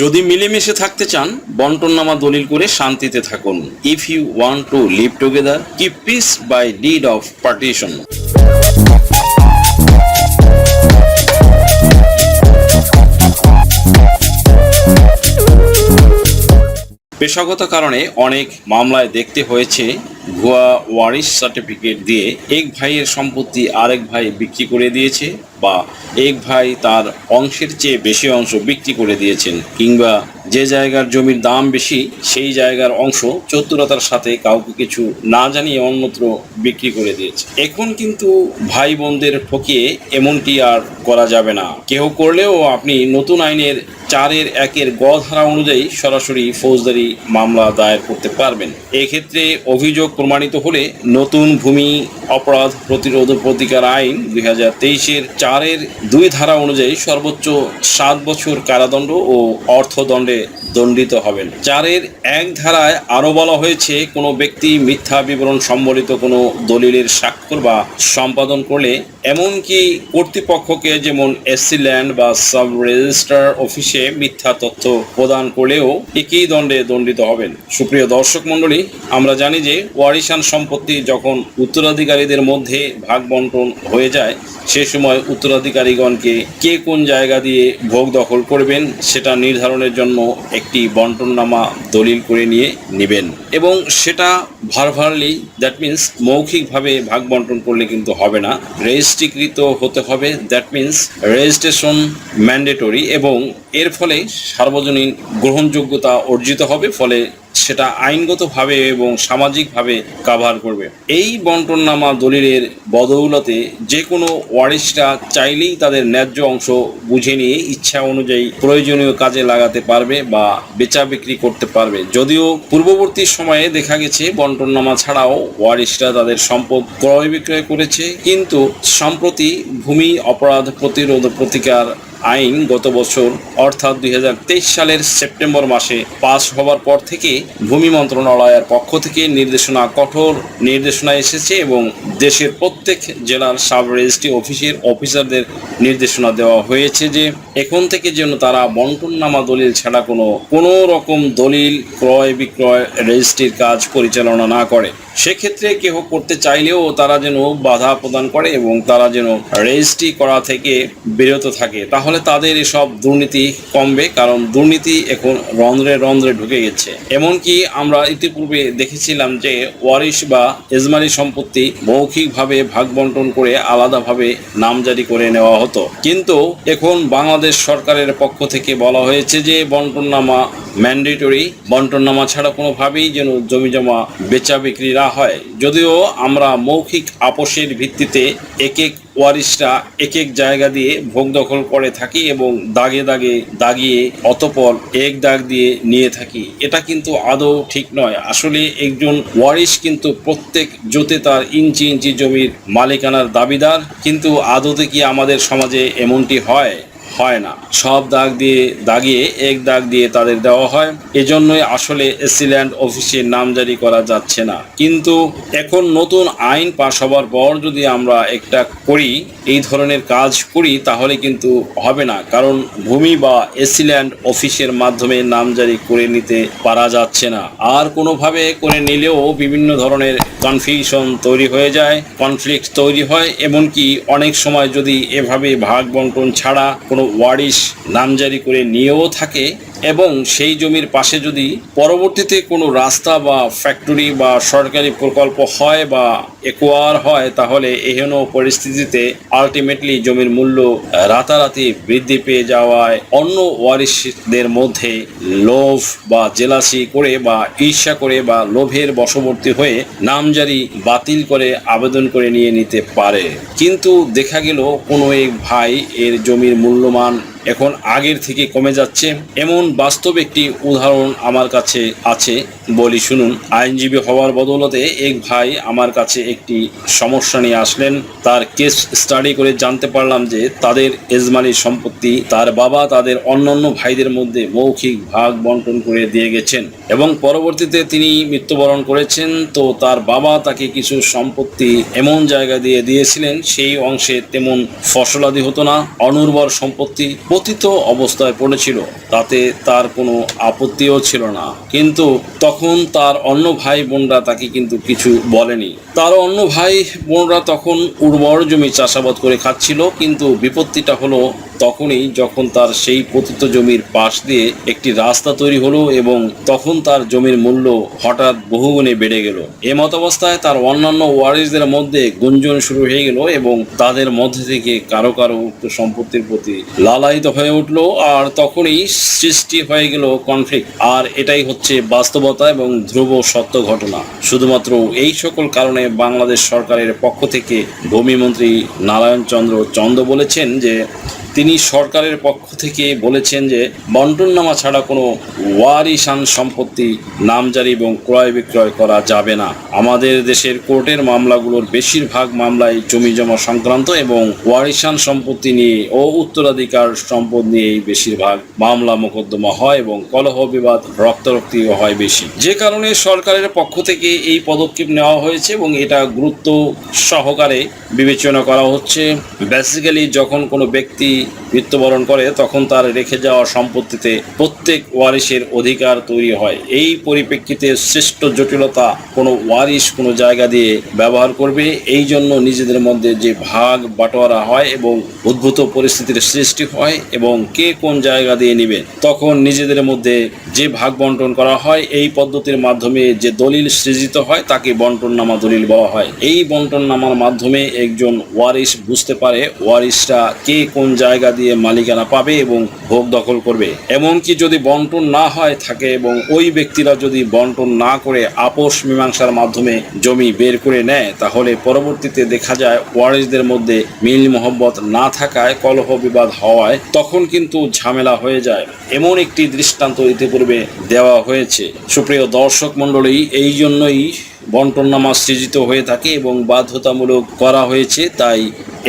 যদি মিলেমিশে থাকতে চান, বন্টননামা দলিল করে শান্তিতে থাকুন। If you want to live together keep peace by deed of partition পেশাগত কারণে অনেক মামলায় দেখতে হয়েছে ভুয়া ওয়ারিশ সার্টিফিকেট দিয়ে এক ভাইয়ের সম্পত্তি আরেক ভাই বিক্রি করে দিয়েছে বা এক ভাই তার অংশের চেয়ে বেশি অংশ বিক্রি করে দিয়েছেন কিংবা যে জায়গার জমির দাম বেশি, সেই জায়গার অংশ চতুরতার সাথে কাউকে কিছু না জানিয়ে অন্যত্র বিক্রি করে দিয়েছে। এখন কিন্তু ভাই বোনদের ঠকিয়ে এমনটি আর করা যাবে না। কেউ করলেও আপনি নতুন আইনের চারের একের গ ধারা অনুযায়ী সরাসরি ফৌজদারি মামলা দায়ের করতে পারবেন। এক্ষেত্রে অভিযোগ প্রমাণিত হলে নতুন ভূমি অপরাধ প্রতিরোধ প্রতিকার আইন দুই হাজার তেইশের চারের দুই ধারা অনুযায়ী সর্বোচ্চ সাত বছর কারাদণ্ড ও অর্থদণ্ডে দণ্ডিত হবেন। চারের এক ধারায় আরও বলা হয়েছে, কোনো ব্যক্তি মিথ্যা বিবরণ সম্বলিত কোনো দলিলের স্বাক্ষর বা সম্পাদন করলে এমনকি কর্তৃপক্ষকে যেমন এসসি ল্যান্ড বা সাব রেজিস্ট্রার অফিসে মিথ্যা তথ্য প্রদান করলেও একই দণ্ডে দণ্ডিত হবেন। সুপ্রিয় দর্শক মণ্ডলী, আমরা জানি যে ওয়ারিশান সম্পত্তি যখন উত্তরাধিকারীদের মধ্যে ভাগ বন্টন হয়ে যায়, সে সময় উত্তরাধিকারীগণকে কে কোন জায়গা দিয়ে ভোগ দখল করবেন সেটা নির্ধারণের জন্য একটি বন্টননামা দলিল করে নিয়ে নেবেন। এবং সেটা ভারভারলি দ্যাট মিন্স মৌখিকভাবে ভাগ বন্টন করলে কিন্তু হবে না। রেজিস্ট্রিকৃত হতে হবে দ্যাট মিন্স রেজিস্ট্রেশন ম্যান্ডেটরি এবং এর ফলে সার্বজনীন গ্রহণযোগ্যতা অর্জিত হবে, ফলে সেটা আইনগতভাবে এবং সামাজিকভাবে কাভার করবে। এই বন্টননামা দলিলের বদৌলতে যে কোনো ওয়ারিশরা চাইলেই তাদের ন্যায্য অংশ বুঝে নিয়ে ইচ্ছা অনুযায়ী প্রয়োজনীয় কাজে লাগাতে পারবে বা বেচা বিক্রি করতে পারবে। যদিও পূর্ববর্তী সময়ে দেখা গেছে বন্টননামা ছাড়াও ওয়ারিশরা তাদের সম্পদ ক্রয় বিক্রয় করেছে, কিন্তু সম্প্রতি ভূমি অপরাধ প্রতিরোধ প্রতিকার আইন গত বছর, অর্থাৎ দুই হাজার তেইশ সালের সেপ্টেম্বর মাসে পাস হওয়ার পর থেকে ভূমি মন্ত্রণালয়ের পক্ষ থেকে নির্দেশনা, কঠোর নির্দেশনা এসেছে এবং দেশের প্রত্যেক জেলার সাব রেজিস্ট্রি অফিসের অফিসারদের নির্দেশনা দেওয়া হয়েছে যে এখন থেকে যেন তারা বন্টননামা দলিল ছাড়া কোনো কোনো রকম দলিল ক্রয় বিক্রয় রেজিস্ট্রির কাজ পরিচালনা না করে। সেক্ষেত্রে কেহ করতে চাইলেও তারা যেন বাধা প্রদান করে এবং তারা যেন রেজিস্ট্রি করা থেকে বিরত থাকে। তাহলে তাদের এসব দুর্নীতি কমবে, কারণ দুর্নীতি এখন রন্ধ্রে রন্ধ্রে ঢুকে গেছে। এমনকি আমরা ইতিপূর্বে দেখেছিলাম যে ওয়ারিশ বা এজমানি সম্পত্তি মৌখিকভাবে ভাগ বন্টন করে আলাদাভাবে নামজারি করে নেওয়া হতো। কিন্তু এখন বাংলাদেশ সরকারের পক্ষ থেকে বলা হয়েছে যে বন্টননামা ম্যান্ডেটরি, বন্টননামা ছাড়া কোনোভাবেই যেন জমি জমা বেচা বিক্রি না হয়। যদিও আমরা মৌখিক আপোষের ভিত্তিতে এক এক ওয়ারিশরা এক এক জায়গা দিয়ে ভোগ দখল করে থাকি এবং দাগে দাগে দাগিয়ে অতপর এক দাগ দিয়ে নিয়ে থাকি। এটা কিন্তু আদৌ ঠিক নয়। আসলে একজন ওয়ারিশ কিন্তু প্রত্যেক জোতে তার ইঞ্চি ইঞ্চি জমির মালিকানার দাবিদার। কিন্তু আদতে কি আমাদের সমাজে এমনটি হয়? হয় না। সব দাগ দিয়ে, দাগিয়ে, এক দাগ দিয়ে তাদের দেওয়া হয়। এজন্যই আসলে এসিল্যান্ড অফিসের নাম জারি করা যাচ্ছে না। কিন্তু এখন নতুন আইন পাশ হওয়ার পর যদি আমরা একটা করি, এই ধরনের কাজ করি, তাহলে কিন্তু হবে না। কারণ ভূমি বা এসিল্যান্ড অফিসের মাধ্যমে নাম জারি করে নিতে পারা যাচ্ছে না। আর কোনোভাবে করে নিলেও বিভিন্ন ধরনের কনফিউশন তৈরি হয়ে যায়, কনফ্লিক্ট তৈরি হয়। এমনকি অনেক সময় যদি এভাবে ভাগ বন্টন ছাড়া কোনো ওয়ারিশ নামজারি করে নিয়েও থাকে এবং সেই জমির পাশে যদি পরবর্তীতে কোনো রাস্তা বা ফ্যাক্টরি বা সরকারি প্রকল্প হয় বা একোয়ার হয়, তাহলে এহেন পরিস্থিতিতে আলটিমেটলি জমির মূল্য রাতারাতি বৃদ্ধি পেয়ে যাওয়ায় অন্য ওয়ারিশদের মধ্যে লোভ বা জেলাসি করে বা ঈর্ষা করে বা লোভের বশবর্তী হয়ে নামজারি বাতিল করে আবেদন করে নিয়ে নিতে পারে। কিন্তু দেখা গেল, কোনো এক ভাই এর জমির মূল্যমান এখন আগের থেকে কমে যাচ্ছে। এমন বাস্তব একটি উদাহরণ আমার কাছে আছে বলি শুনুন। আইনজীবী হওয়ার বদৌলতে এক ভাই আমার কাছে একটি সমস্যা নিয়ে আসলেন। তার কেস স্টাডি করে জানতে পারলাম যে তাদের এজমানি সম্পত্তি তার বাবা তাদের অন্যান্য ভাইদের মধ্যে মৌখিক ভাগ বন্টন করে দিয়ে গেছেন এবং পরবর্তীতে তিনি মৃত্যুবরণ করেছেন। তো তার বাবা তাকে কিছু সম্পত্তি এমন জায়গা দিয়ে দিয়েছিলেন, সেই অংশে তেমন ফসলাদি হতো না, অনুর্বর সম্পত্তি পতিত অবস্থায় পড়েছিল, তাতে তার কোনো আপত্তিও ছিল না। কিন্তু তখন তার অন্য ভাই বোনরা তাকে কিন্তু কিছু বলেনি। তার অন্য ভাই বোনরা তখন উর্বর জমি চাষাবাদ করে খাচ্ছিল কিন্তু বিপত্তিটা হলো তখনই যখন তার সেই পতিত জমির পাশ দিয়ে একটি রাস্তা তৈরি হলো এবং তখন তার জমির মূল্য হঠাৎ বহুগুণে বেড়ে গেল। এমত অবস্থায় তার অন্যান্য ওয়ারিসদের মধ্যে গুঞ্জন শুরু হয়ে গেল এবং তাদের মধ্যে থেকে কারও কারও উক্ত সম্পত্তির প্রতি লালায়িত হয়ে উঠল আর তখনই সৃষ্টি হয়ে গেল কনফ্লিক্ট আর এটাই হচ্ছে বাস্তবতা এবং ধ্রুব সত্য ঘটনা। শুধুমাত্র এই সকল কারণে বাংলাদেশ সরকারের পক্ষ থেকে ভূমিমন্ত্রী নারায়ণ চন্দ্র চন্দ বলেছেন যে তিনি সরকারের পক্ষ থেকে বলেছেন যে বন্টননামা ছাড়া কোনো ওয়ারিশান সম্পত্তি নামজারি এবং ক্রয় বিক্রয় করা যাবে না। আমাদের দেশের কোর্টের মামলাগুলোর বেশিরভাগ মামলায় জমি জমা সংক্রান্ত এবং ওয়ারিশান সম্পত্তি নিয়ে ও উত্তরাধিকার সম্পদ নিয়েই বেশিরভাগ মামলা মোকদ্দমা হয় এবং কলহ বিবাদ, রক্তারক্তিও হয় বেশি। যে কারণে সরকারের পক্ষ থেকে এই পদক্ষেপ নেওয়া হয়েছে এবং এটা গুরুত্ব সহকারে বিবেচনা করা হচ্ছে। বেসিক্যালি যখন কোনো ব্যক্তি মৃত্যুবরণ করে, তখন তার রেখে যাওয়া সম্পত্তিতে প্রত্যেক ওয়ারিশের অধিকার তৈরি হয়। এই পরিপ্রেক্ষিতে শ্রেষ্ঠ জটিলতা কোনো ওয়ারিশ কোনো জায়গা দিয়ে ব্যবহার করবে, এই জন্য নিজেদের মধ্যে যে ভাগ বাটোয়ারা হয় এবং উদ্ভূত পরিস্থিতির সৃষ্টি হয় এবং কে কোন জায়গা দিয়ে নেবে, তখন নিজেদের মধ্যে যে ভাগ বন্টন করা হয়, এই পদ্ধতির মাধ্যমে যে দলিল সৃজিত হয়, তাকে বন্টননামা দলিল বলা হয়। এই বন্টননামার মাধ্যমে একজন ওয়ারিশ বুঝতে পারে, ওয়ারিশরা কে কোন জায়গা দিয়ে মালিকানা পাবে এবং ভোগ দখল করবে। এমনকি যদি বন্টন না হয়, থাকে এবং ওই ব্যক্তিরা যদি বন্টন না করে আপোষ মীমাংসার মাধ্যমে জমি বের করে নেয়, তাহলে পরবর্তীতে দেখা যায় ওয়ারিশদের মধ্যে মিল মোহব্বত না থাকায়, কলহ বিবাদ হওয়ায় তখন কিন্তু ঝামেলা হয়ে যায়। এমন একটি দৃষ্টান্ত ইতিপূর্বে দেওয়া হয়েছে। সুপ্রিয় দর্শক মণ্ডলী, এই জন্যই বন্টননামা সৃজিত হয়ে থাকে এবং বাধ্যতামূলক করা হয়েছে, তাই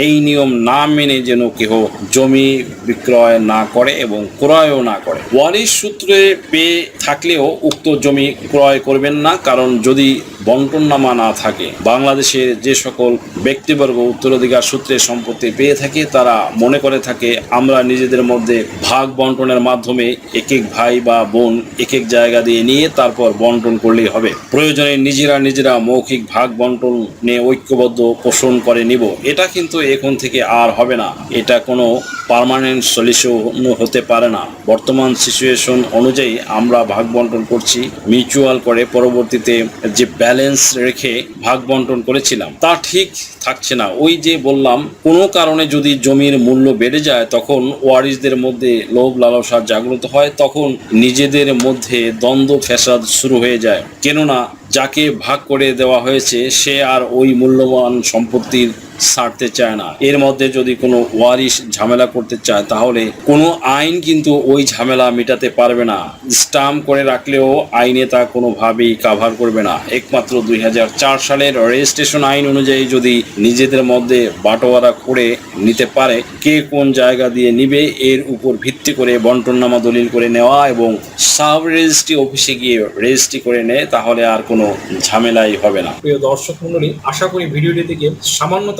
এই নিয়ম না মেনে যেন কেহ জমি বিক্রয় না করে এবং ক্রয়ও না করে। ওয়ারিশ সূত্রে পেয়ে থাকলেও উক্ত জমি ক্রয় করবেন না, কারণ যদি বন্টননামা না থাকে, বাংলাদেশের যে সকল ব্যক্তিবর্গ উত্তরাধিকার সূত্রে সম্পত্তি পেয়ে থাকে, তারা মনে করে থাকে, আমরা নিজেদের মধ্যে ভাগ বন্টনের মাধ্যমে এক এক ভাই বা বোন এক এক জায়গা দিয়ে নিয়ে তারপর বন্টন করলেই হবে। প্রয়োজনে নিজেরা নিজেরা মৌখিক ভাগ বন্টন নিয়ে ঐক্যবদ্ধ পোষণ করে নিব। এটা কিন্তু এখন থেকে আর হবে না। এটা কোনো পার্মানেন্ট সলিউশন হতে পারে না। বর্তমান সিচুয়েশন অনুযায়ী আমরা ভাগ বন্টন করছি। মিউচুয়াল করে পরবর্তীতে যে ব্যালেন্স রেখে ভাগ বন্টন করেছিলাম, তা ঠিক থাকছে না। ওই যে বললাম, কোনো কারণে যদি জমির মূল্য বেড়ে যায়, তখন ওয়ারিসদের মধ্যে লোভ লালসা জাগ্রত হয়, তখন নিজেদের মধ্যে দ্বন্দ্ব ফ্যাসাদ শুরু হয়ে যায়। কেননা যাকে ভাগ করে দেওয়া হয়েছে সে আর ওই মূল্যবান সম্পত্তির ছাড়তে চায় না। এর মধ্যে যদি কোনো ওয়ারিশ ঝামেলা করতে চায়, তাহলে কোনো আইন কিন্তু ওই ঝামেলা মেটাতে পারবে না। স্টাম্প করে রাখলেও আইনে তা কোনোভাবেই কাভার করবে না। একমাত্র দুই হাজার চার সালের রেজিস্ট্রেশন আইন অনুযায়ী যদি নিজেদের মধ্যে বাটোয়ারা করে নিতে পারে, কে কোন জায়গা দিয়ে নিবে, এর উপর ভিত্তি করে বন্টননামা দলিল করে নেওয়া এবং সাব রেজিস্ট্রি অফিসে গিয়ে রেজিস্ট্রি করে নেয়, তাহলে আর কোনো ঝামেলাই হবে না। প্রিয় দর্শক মন্ডলী আশা করি ভিডিওটি থেকে